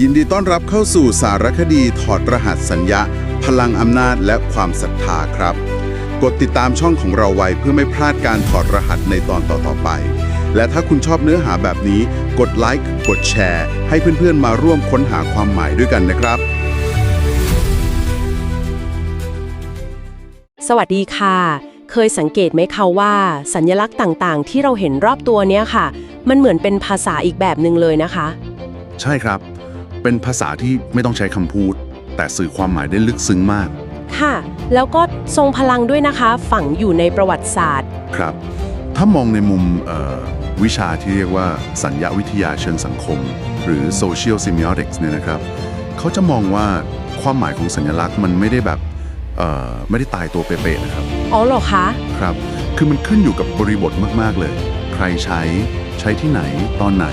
ยินดีต้อนรับเข้าสู่สารคดีถอดรหัสสัญญา พลังอำนาจและความศรัทธาครับ กดติดตามช่องของเราไว้เพื่อไม่พลาดการถอดรหัสในตอนต่อๆไป และถ้าคุณชอบเนื้อหาแบบนี้ กดไลค์กดแชร์ ให้เพื่อนๆมาร่วมค้นหาความหมายด้วยกันนะครับ สวัสดีค่ะ เคยสังเกตไหมคะว่า สัญลักษณ์ต่างๆ ที่เราเห็นรอบตัวเนี้ยค่ะ มันเหมือนเป็นภาษาอีกแบบหนึ่งเลยนะคะ ใช่ครับ เป็นภาษาที่ไม่ต้องใช้คำพูด แต่สื่อความหมายได้ลึกซึ้งมาก ค่ะ แล้วก็ทรงพลังด้วยนะคะ ฝังอยู่ในประวัติศาสตร์ ครับ ถ้ามองในมุมเอ่อวิชาที่เรียกว่าสัญญาวิทยาเชิงสังคม หรือ social semiotics เนี่ยนะครับ เขาจะมองว่าความหมายของสัญลักษณ์มันไม่ได้แบบเอ่อไม่ได้ตายตัวเป๊ะๆนะครับ อ๋อเหรอคะ ครับ คือมันขึ้นอยู่กับบริบทมาก ๆ เลย ใครใช้ ใช้ที่ไหน ตอนไหน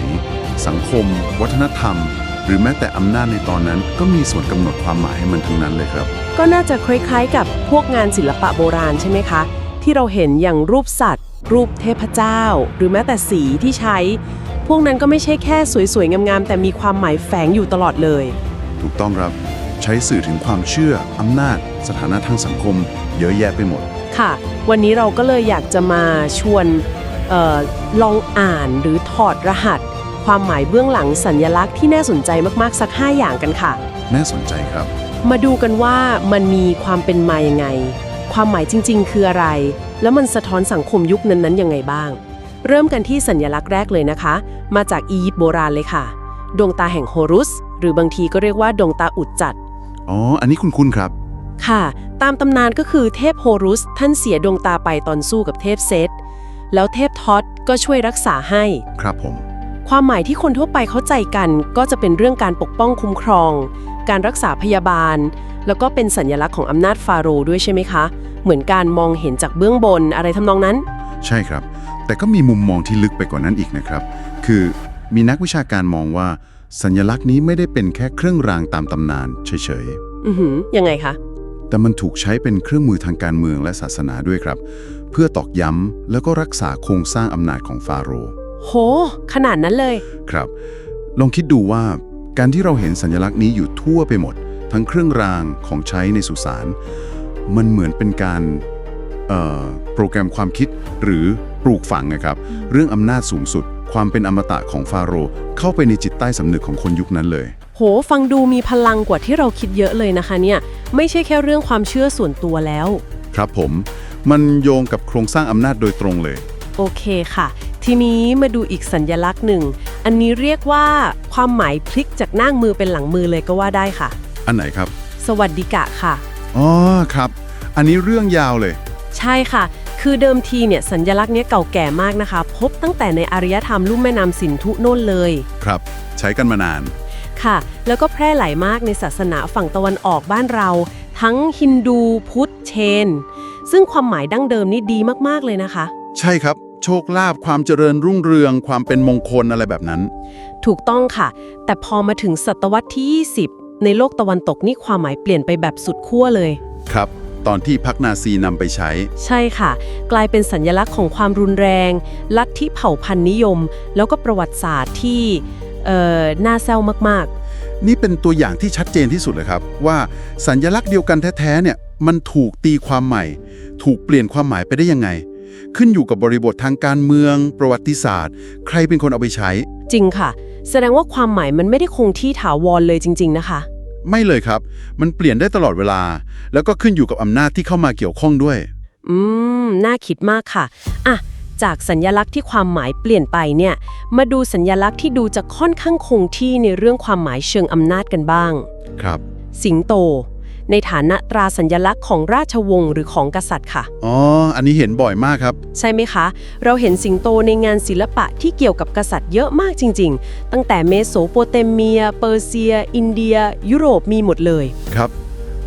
สังคม วัฒนธรรม หรือแม้แต่อำนาจในตอนนั้นก็มีส่วนกำหนดความหมายให้มันทั้งนั้นเลยครับ ก็น่าจะคล้ายๆกับพวกงานศิลปะโบราณใช่ไหมคะ ที่เราเห็นอย่างรูปสัตว์ รูปเทพเจ้า หรือแม้แต่สีที่ใช้ พวกนั้นก็ไม่ใช่แค่สวยๆ งามๆ แต่มีความหมายแฝงอยู่ตลอดเลย ถูกต้องครับใช้สื่อถึงความเชื่ออำนาจ สถานะทางสังคม เยอะแยะไปหมด ค่ะ วันนี้เราก็เลยอยากจะมาชวนเออลองอ่านหรือถอดรหัส ความหมายเบื้องหลังสัญญลักษณ์ที่น่าสนใจมากๆสัก 5 อย่างกันค่ะ น่าสนใจครับ มาดูกันว่ามันมีความเป็นมายังไง ความหมายจริง ๆ คืออะไร แล้วมันสะท้อนสังคมยุคนั้นๆยังไงบ้าง เริ่มกันที่สัญลักษณ์แรกเลยนะคะ มาจากอียิปต์โบราณเลยค่ะ ดวงตาแห่งโฮรุส หรือบางทีก็เรียกว่าดวงตาอุดจัด อ๋อ อันนี้คุณคุณครับ ค่ะ ตามตำนานก็คือเทพโฮรุส ท่านเสียดวงตาไปตอนสู้กับเทพเซตแล้วเทพทอตก็ช่วยรักษาให้ ครับผม ความหมายที่คนทั่วไปเข้าใจกัน ก็จะเป็นเรื่องการปกป้องคุ้มครอง การรักษาพยาบาล แล้วก็เป็นสัญลักษณ์ของอำนาจฟาโรห์ด้วยใช่ไหมคะ เหมือนการมองเห็นจากเบื้องบนอะไรทำนองนั้น ใช่ครับ แต่ก็มีมุมมองที่ลึกไปกว่านั้นอีกนะครับ คือมีนักวิชาการมองว่า สัญลักษณ์นี้ไม่ได้เป็นแค่เครื่องรางตามตำนานเฉยอือหือยังไงคะ ๆ แต่มันถูกใช้เป็นเครื่องมือทางการเมืองและศาสนาด้วยครับ เพื่อตอกย้ำแล้วก็รักษาโครงสร้างอำนาจของฟาโรห์ โห ขนาดนั้นเลย ครับ ลองคิดดูว่าการที่เราเห็นสัญลักษณ์นี้อยู่ทั่วไปหมด ทั้งเครื่องรางของใช้ในสุสานมันเหมือนเป็นการเอ่อโปรแกรมความคิดหรือปลูกฝังนะครับ เรื่องอำนาจสูงสุด ความเป็นอมตะของฟาโรห์เข้าไปในจิตใต้สำนึกของคนยุคนั้นเลย โห ฟังดูมีพลังกว่าที่เราคิดเยอะเลยนะคะเนี่ย ไม่ใช่แค่เรื่องความเชื่อส่วนตัวแล้ว ครับผม มันโยงกับโครงสร้างอำนาจโดยตรงเลย โอเคค่ะ ทีนี้มาดูอีกสัญญลักษณ์หนึ่ง อันนี้เรียกว่าความหมายพลิกจากหน้ามือเป็นหลังมือเลยก็ว่าได้ค่ะ อันไหนครับ สวัสดิกะค่ะ อ๋อครับ อันนี้เรื่องยาวเลย ใช่ค่ะ คือเดิมทีเนี่ยสัญญลักษณ์เนี้ยเก่าแก่มากนะคะ พบตั้งแต่ในอารยธรรมลุ่มแม่น้ำสินธุโน่นเลย ครับ ใช้กันมานาน ค่ะ แล้วก็แพร่หลายมากในศาสนาฝั่งตะวันออกบ้านเรา ทั้งฮินดู พุทธ เชน ซึ่งความหมายดั้งเดิมนี่ดีมากๆเลยนะคะ ใช่ครับ โชคลาภความเจริญรุ่งเรืองความเป็นมงคลอะไรแบบนั้น ถูกต้องค่ะ แต่พอมาถึงศตวรรษที่ 20 ในโลกตะวันตกนี่ความหมายเปลี่ยนไปแบบสุดขั้วเลย ครับ ตอนที่พักนาซีนำไปใช้ ใช่ค่ะ กลายเป็นสัญลักษณ์ของความรุนแรง ลัทธิเผ่าพันธุ์นิยม แล้วก็ประวัติศาสตร์ที่เอ่อน่าเศร้ามากนี่เป็นตัวอย่างที่ชัดเจนที่สุดเลยครับ ว่าสัญลักษณ์เดียวกันแท้ๆเนี่ยมันถูกตีความใหม่ ถูกเปลี่ยนความหมายไปได้ยังไง ขึ้นอยู่กับบริบททางการเมือง ประวัติศาสตร์ ใครเป็นคนเอาไปใช้ๆจริงค่ะ แสดงว่าความหมายมันไม่ได้คงที่ถาวรเลยจริง ๆ นะคะ ไม่เลยครับ มันเปลี่ยนได้ตลอดเวลา แล้วก็ขึ้นอยู่กับอำนาจที่เข้ามาเกี่ยวข้องด้วย อืม น่าคิดมากค่ะ อะ จากสัญญลักษณ์ที่ความหมายเปลี่ยนไปเนี่ย มาดูสัญญลักษณ์ที่ดูจะค่อนข้างคงที่ในเรื่องความหมายเชิงอำนาจกันบ้าง ครับ สิงโต ในฐานะตราสัญญลักษณ์ของราชวงศ์หรือของกษัตริย์ค่ะ อ๋อ อันนี้เห็นบ่อยมากครับ ใช่ไหมคะ เราเห็นสิงโตในงานศิลปะที่เกี่ยวกับกษัตริย์เยอะมากจริง ๆ ตั้งแต่เมโสโปเตเมีย เปอร์เซีย อินเดีย ยุโรปมีหมดเลย ครับ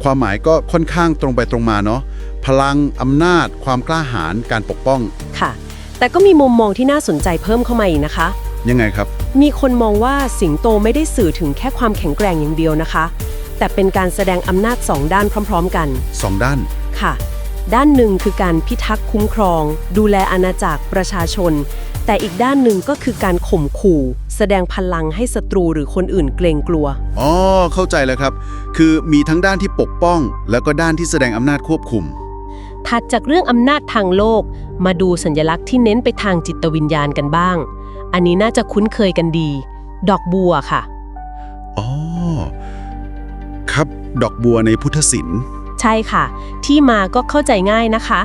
ความหมายก็ค่อนข้างตรงไปตรงมาเนาะ พลังอำนาจ ความกล้าหาญ การปกป้อง ค่ะ แต่ก็มีมุมมองที่น่าสนใจเพิ่มเข้ามาอีกนะคะ ยังไงครับ มีคนมองว่าสิงโตไม่ได้สื่อถึงแค่ความแข็งแกร่งอย่างเดียวนะคะ แต่เป็นการแสดงอำนาจสองด้านพร้อม ๆ กัน สองด้าน ค่ะ ด้านหนึ่งคือการพิทักษ์คุ้มครอง ดูแลอาณาจักรประชาชน แต่อีกด้านหนึ่งก็คือการข่มขู่ แสดงพลังให้ศัตรูหรือคนอื่นเกรงกลัว อ๋อ เข้าใจแล้วครับ คือมีทั้งด้านที่ปกป้อง แล้วก็ด้านที่แสดงอำนาจควบคุม ถัดจากเรื่องอำนาจทางโลก มาดูสัญลักษณ์ที่เน้นไปทางจิตวิญญาณกันบ้าง อันนี้น่าจะคุ้นเคยกันดี ดอกบัวค่ะ อ๋อครับ ดอกบัวในพุทธศิลป์ใช่ค่ะ ที่มาก็เข้าใจง่ายนะคะ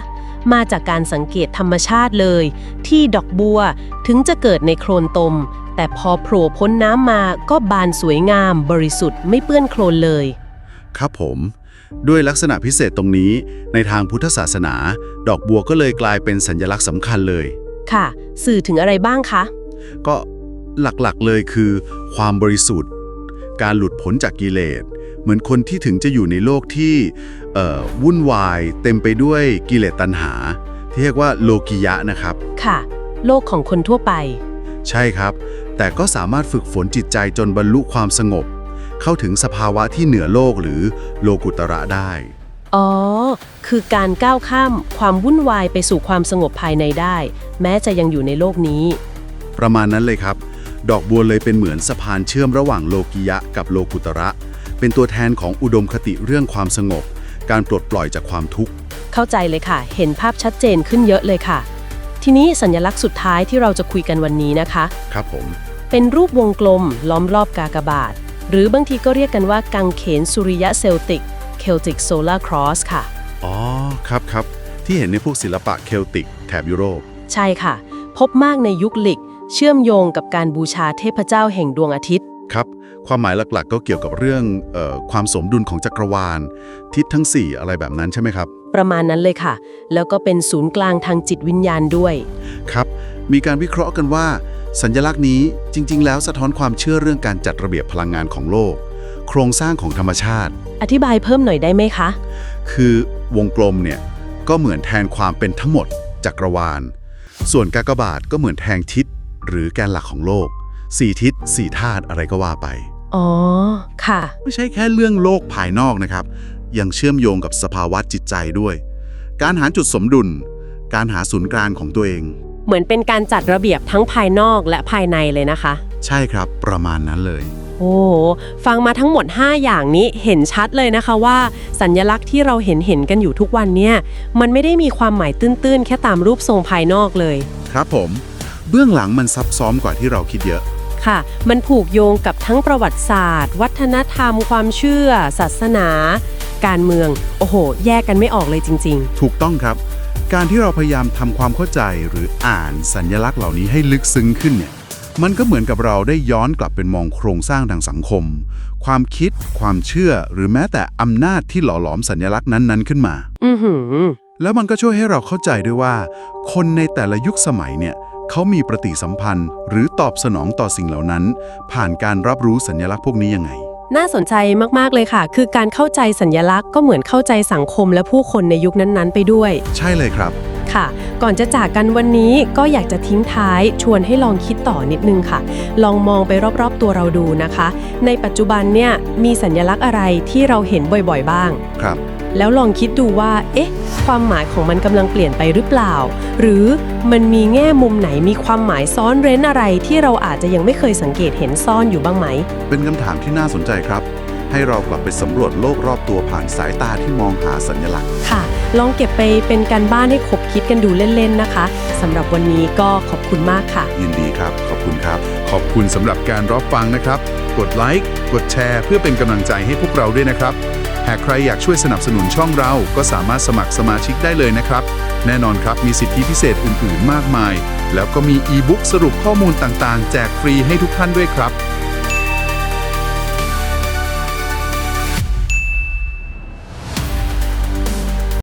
มาจากการสังเกตธรรมชาติเลย ที่ดอกบัวถึงจะเกิดในโคลนตม แต่พอโผล่พ้นน้ำมาก็บานสวยงาม บริสุทธิ์ไม่เปื้อนโคลนเลย ครับผม ด้วยลักษณะพิเศษตรงนี้ ในทางพุทธศาสนา ดอกบัวก็เลยกลายเป็นสัญลักษณ์สำคัญเลย ค่ะ สื่อถึงอะไรบ้างคะ ก็หลักๆเลยคือ ความบริสุทธิ์ การหลุดพ้นจากกิเลส เหมือนคนที่ถึงจะอยู่ในโลกที่เอ่อวุ่นวายเต็มไปด้วยกิเลสตัณหา ที่เรียกว่าโลกิยะนะครับ ค่ะ โลกของคนทั่วไป ใช่ครับ แต่ก็สามารถฝึกฝนจิตใจจนบรรลุความสงบ เข้าถึงสภาวะที่เหนือโลกหรือโลกุตระได้ อ๋อ คือการก้าวข้ามความวุ่นวายไปสู่ความสงบภายในได้ แม้จะยังอยู่ในโลกนี้ ประมาณนั้นเลยครับ ดอกบัวเลยเป็นเหมือนสะพานเชื่อมระหว่างโลกิยะกับโลกุตระ เป็นตัวแทนของอุดมคติเรื่องความสงบ การปลดปล่อยจากความทุกข์ เข้าใจเลยค่ะ เห็นภาพชัดเจนขึ้นเยอะเลยค่ะ ทีนี้สัญลักษณ์สุดท้ายที่เราจะคุยกันวันนี้นะคะ ครับผม เป็นรูปวงกลมล้อมรอบกากบาท หรือบางทีก็เรียกกันว่ากังเขนสุริยะเซลติก Celtic Solar Cross ค่ะ อ๋อ ครับครับ ที่เห็นในพวกศิลปะเคลติกแถบยุโรป ใช่ค่ะ พบมากในยุคลิก เชื่อมโยงกับการบูชาเทพเจ้าแห่งดวงอาทิตย์ ครับ ความหมายหลักๆ ก็เกี่ยวกับเรื่องเออความสมดุลของจักรวาล ทิศทั้ง 4 อะไรแบบนั้นใช่ไหมครับ ประมาณนั้นเลยค่ะ แล้วก็เป็นศูนย์กลางทางจิตวิญญาณด้วย ครับ มีการวิเคราะห์กันว่า สัญลักษณ์นี้จริง ๆ แล้วสะท้อนความเชื่อเรื่องการจัดระเบียบพลังงานของโลก โครงสร้างของธรรมชาติ อธิบายเพิ่มหน่อยได้ไหมคะ คือวงกลมเนี่ยก็เหมือนแทนความเป็นทั้งหมดจักรวาล ส่วนกากบาทก็เหมือนแทงทิศหรือแกนหลักของโลก สี่ทิศสี่ธาตุอะไรก็ว่าไป อ๋อ ค่ะ ไม่ใช่แค่เรื่องโลกภายนอกนะครับ ยังเชื่อมโยงกับสภาวะจิตใจด้วย การหาจุดสมดุล การหาศูนย์กลางของตัวเอง เหมือนเป็นการจัดระเบียบทั้งภายนอกและภายในเลยนะคะ ใช่ครับ ประมาณนั้นเลย โอ้โหฟังมาทั้งหมด 5 อย่างนี้เห็นชัดเลยนะคะว่า สัญลักษณ์ที่เราเห็นเห็นกันอยู่ทุกวันเนี่ย มันไม่ได้มีความหมายตื้นๆ แค่ตามรูปทรงภายนอกเลย ครับผม เบื้องหลังมันซับซ้อนกว่าที่เราคิดเยอะ ค่ะ มันผูกโยงกับทั้งประวัติศาสตร์ วัฒนธรรม ความเชื่อ ศาสนา การเมือง โอ้โห แยกกันไม่ออกเลยจริงถูกต้องครับ การที่เราพยายามทำความเข้าใจหรืออ่านสัญญลักษณ์เหล่านี้ให้ลึกซึ้งขึ้นเนี่ยมันก็เหมือนกับเราได้ย้อนกลับเป็นมองโครงสร้างทางสังคม ความคิด ความเชื่อ หรือแม้แต่อำนาจที่หล่อหลอมสัญลักษณ์นั้น ๆ ขึ้นมาๆอือหือแล้วมันก็ช่วยให้เราเข้าใจด้วยว่า คนในแต่ละยุคสมัยเนี่ย เขามีปฏิสัมพันธ์ หรือตอบสนองต่อสิ่งเหล่านั้น ผ่านการรับรู้สัญลักษณ์พวกนี้ยังไง น่าสนใจมากๆเลยค่ะ คือการเข้าใจสัญลักษณ์ก็เหมือนเข้าใจสังคมและผู้คนในยุคนั้นๆ ไปด้วย ใช่เลยครับ ค่ะ ก่อนจะจากกันวันนี้ก็อยากจะทิ้งท้ายชวนให้ลองคิดต่อนิดนึงค่ะ ลองมองไปรอบๆตัวเราดูนะคะ ในปัจจุบันเนี่ยมีสัญลักษณ์อะไรที่เราเห็นบ่อยๆบ้าง ครับ แล้วลองคิดดูว่า เอ๊ะ ความหมายของมันกำลังเปลี่ยนไปหรือเปล่า หรือมันมีแง่มุมไหนมีความหมายซ้อนเร้นอะไรที่เราอาจจะยังไม่เคยสังเกตเห็นซ่อนอยู่บ้างไหม เป็นคำถามที่น่าสนใจครับ ให้เรากลับไปสำรวจโลกรอบตัวผ่านสายตาที่มองหาสัญลักษณ์ ค่ะ ลองเก็บไปเป็นการบ้านให้ขบคิดกันดูเล่น ๆ นะคะสำหรับวันนี้ก็ขอบคุณมากค่ะ ยินดีครับ ขอบคุณครับ ขอบคุณสำหรับการรับฟังนะครับ กดไลค์กดแชร์เพื่อเป็นกำลังใจให้พวกเราด้วยนะครับ หากใครอยากช่วยสนับสนุนช่องเรา ก็สามารถสมัครสมาชิกได้เลยนะครับ แน่นอนครับมีสิทธิพิเศษอื่นๆ มากมาย แล้วก็มีอีบุ๊กสรุปข้อมูลต่างๆ แจกฟรีให้ทุกท่านด้วยครับ